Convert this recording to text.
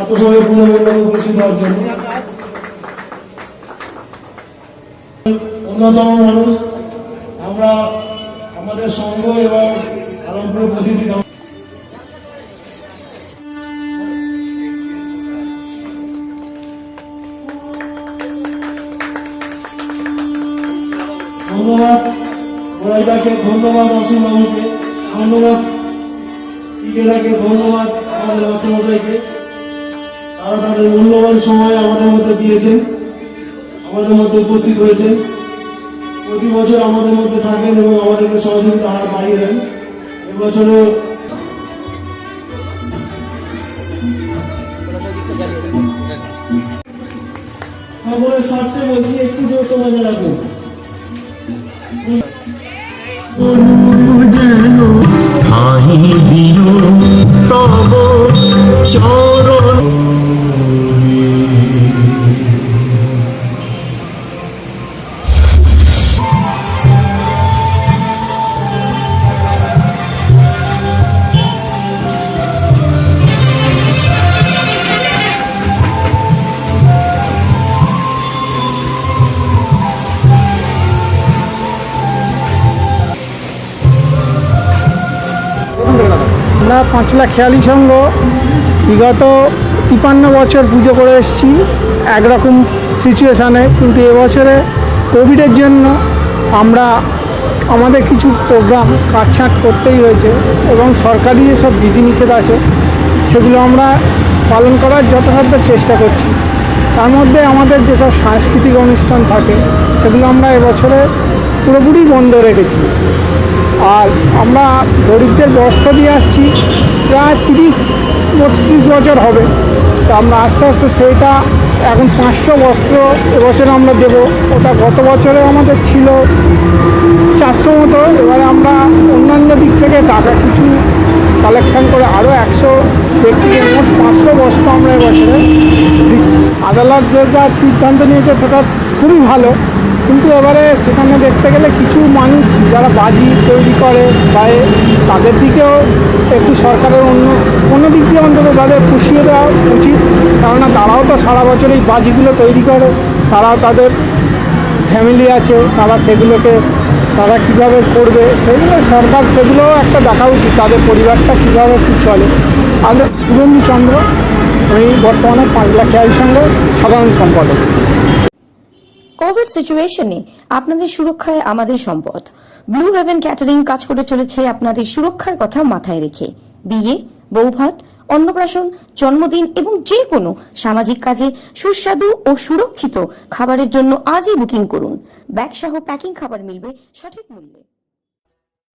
আত্মসঙ্গে পুনর্মণ্ডপে উপস্থিত হওয়ার জন্য অন্যতম মানুষ। আমরা আমাদের সংঘ এবং আলমপুরের প্রতিনিধি ধন্যবাদ অসীম বাবুকে ধন্যবাদ টিকেদাকে ধন্যবাদ আমাদের মাস্টারমশাইকে তারা তাদের মূল্যবান সময় আমাদের মধ্যে দিয়েছেন, আমাদের মধ্যে উপস্থিত হয়েছেন। প্রতি বছর আমাদের মধ্যে থাকেন এবং আমাদেরকে সহযোগিতা হাত বাড়িয়ে দেন। এবছরে খবরের স্বার্থে বলছি, একটু যৌথ মজা রাখুন চরণ আমরা পাঁচলা খেয়ালি সংঘ, বিগত তিপান্ন বছর পুজো করে এসেছি, একরকম সিচুয়েশানে কিন্তু এবছরে কোভিডের জন্য আমরা আমাদের কিছু প্রোগ্রাম কাটছাঁট করতেই হয়েছে এবং সরকারি যেসব বিধিনিষেধ আছে, সেগুলো আমরা পালন করার যথাসাধ্য চেষ্টা করছি। তার মধ্যে আমাদের যেসব সাংস্কৃতিক অনুষ্ঠান থাকে, সেগুলো আমরা এবছরে পুরোপুরি বন্ধ রেখেছি। আর আমরা গরিবদের বস্তা দিয়ে আসছি, প্রায় তিরিশ, বত্রিশ বছর হবে। তা আমরা আস্তে আস্তে সেইটা এখন পাঁচশো বস্ত্র এবছর আমরা দেব। ওটা গত বছরে আমাদের ছিল চারশো মতো। এবারে আমরা অন্যান্য দিক থেকে টাকা কিছু কালেকশন করে আরও একশো ব্যক্তিকে মোট পাঁচশো বস্তা আমরা এবছরে দিচ্ছি। আদালত যে যা সিদ্ধান্ত নিয়েছে সেটা খুবই ভালো। কিন্তু এবারে সেখানে দেখতে গেলে কিছু মানুষ যারা বাজি তৈরি করে গায়ে তাদের দিকেও একটু সরকারের অন্য কোনো দিক দিয়ে অন্তত তাদের পুষিয়ে দেওয়া উচিত। কেননা তারাও তো সারা বছর এই বাজিগুলো তৈরি করে। তারাও তাদের ফ্যামিলি আছে, তারা সেগুলোকে, তারা কীভাবে করবে সেগুলো সরকার সেগুলোও একটা দেখা উচিত, তাদের পরিবারটা কীভাবে কী চলে। আর সুরঞ্জি চন্দ্র আমি বর্তমানে পাঁচ লাখ সঙ্গে সাধারণ সম্পাদক। কোভিড সিচুয়েশনে আপনাদের সুরক্ষায় আমাদের সম্পদ। ব্লু হেভেন ক্যাটারিং কাজ করে চলেছে আপনাদের সুরক্ষার কথা মাথায় রেখে। বিয়ে, বৌভাত, অন্নপ্রাশন, জন্মদিন এবং যে কোনো সামাজিক কাজে সুস্বাদু ও সুরক্ষিত খাবারের জন্য আজই বুকিং করুন। ব্যাগসহ প্যাকিং খাবার মিলবে সঠিক মূল্যে।